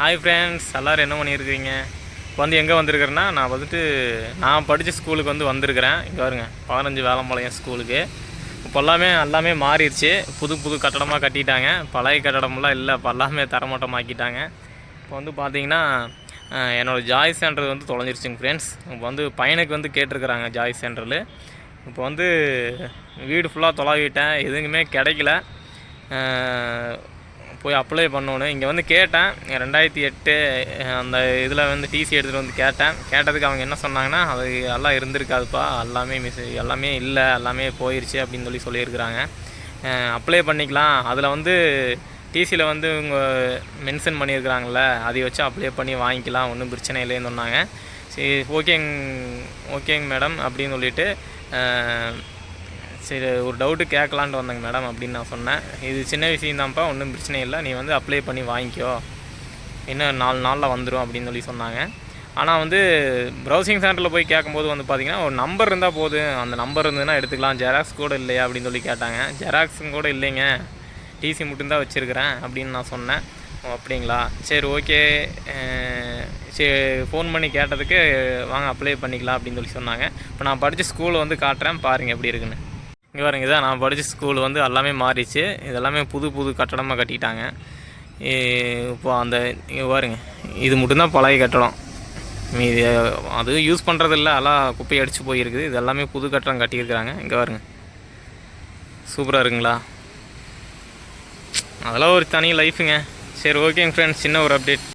Hi friends எல்லோரும் என்ன பண்ணியிருக்கிறீங்க? இப்போ வந்து எங்கே வந்திருக்கிறேன்னா நான் வந்துட்டு நான் படித்த ஸ்கூலுக்கு வந்து வந்திருக்கிறேன். இங்கே பாருங்க பதினஞ்சு வேலம்பாளையம் ஸ்கூலுக்கு இப்போ எல்லாமே எல்லாமே மாறிடுச்சு. புது புது கட்டடமாக கட்டிட்டாங்க. பழைய கட்டடமெல்லாம் இல்லை இப்போ எல்லாமே தரமட்டமாக்கிட்டாங்க. இப்போ வந்து பார்த்தீங்கன்னா என்னோடய என்னோட ஜாய் சென்டர் வந்து தொலைஞ்சிருச்சுங்க ஃப்ரெண்ட்ஸ் இப்போ வந்து பையனுக்கு வந்து கேட்டிருக்கிறாங்க ஜாய் சென்டரில் இப்போ வந்து வீடு ஃபுல்லாக தொலைவிட்டேன். எதுவுமே கிடைக்கல. போய் அப்ளை பண்ணணும் இங்கே வந்து கேட்டேன். ரெண்டாயிரத்தி எட்டு அந்த இதில் வந்து டிசி எடுத்துகிட்டு வந்து கேட்டேன். கேட்டதுக்கு அவங்க என்ன சொன்னாங்கன்னா அது எல்லாம் இருந்திருக்காதுப்பா. எல்லாமே மிஸ் எல்லாமே இல்லை எல்லாமே போயிடுச்சு அப்படின்னு சொல்லி சொல்லியிருக்கிறாங்க. அப்ளை பண்ணிக்கலாம். அதில் வந்து டிசியில் வந்து இவங்க மென்ஷன் பண்ணியிருக்கிறாங்கள அதை வச்சு அப்ளை பண்ணி வாங்கிக்கலாம். ஒன்றும் பிரச்சனை இல்லைன்னு சொன்னாங்க. சரி ஓகேங்க ஓகேங்க மேடம் அப்படின்னு சொல்லிட்டு சரி ஒரு டவுட்டு கேட்கலான்ட்டு வந்தேங்க மேடம் அப்படின்னு நான் சொன்னேன். இது சின்ன விஷயந்தான்ப்பா ஒன்றும் பிரச்சனை இல்லை. நீ வந்து அப்ளை பண்ணி வாங்கிக்கோ. இன்னும் நாலு நாளில் வந்துடும் அப்படின்னு சொல்லி சொன்னாங்க. ஆனால் வந்து ப்ரௌசிங் சென்டரில் போய் கேட்கும்போது வந்து பார்த்திங்கன்னா ஒரு நம்பர் இருந்தால் போதும். அந்த நம்பர் இருந்ததுன்னா எடுத்துக்கலாம். ஜெராக்ஸ் கூட இல்லையா அப்படின்னு சொல்லி கேட்டாங்க. ஜெராக்ஸும் கூட இல்லைங்க. டிசி மட்டும்தான் வச்சுருக்கிறேன் அப்படின்னு நான் சொன்னேன். ஓ அப்படிங்களா? சரி ஓகே சரி ஃபோன் பண்ணி கேட்டதுக்கு வாங்க அப்ளை பண்ணிக்கலாம் அப்படின்னு சொல்லி சொன்னாங்க. இப்போ நான் படித்த ஸ்கூலை வந்து காட்டுறேன். பாருங்கள் எப்படி இருக்குன்னு. இங்கே பாருங்க இதான் நான் படித்த ஸ்கூல் வந்து எல்லாமே மாறிச்சு. இதெல்லாமே புது புது கட்டடமாக கட்டிட்டாங்க. இப்போ அந்த இங்கே பாருங்க இது மட்டும்தான் பழைய கட்டடம். மீதி அது யூஸ் பண்ணுறதில்ல எல்லாம் குப்பை அடித்து போயிருக்குது. இது எல்லாமே புது கட்டடம் கட்டியிருக்கிறாங்க. இங்கே பாருங்க. சூப்பராக இருக்குங்களா? அதெல்லாம் ஒரு தனி லைஃபுங்க சரி ஓகேங்க ஃப்ரெண்ட்ஸ் சின்ன ஒரு அப்டேட்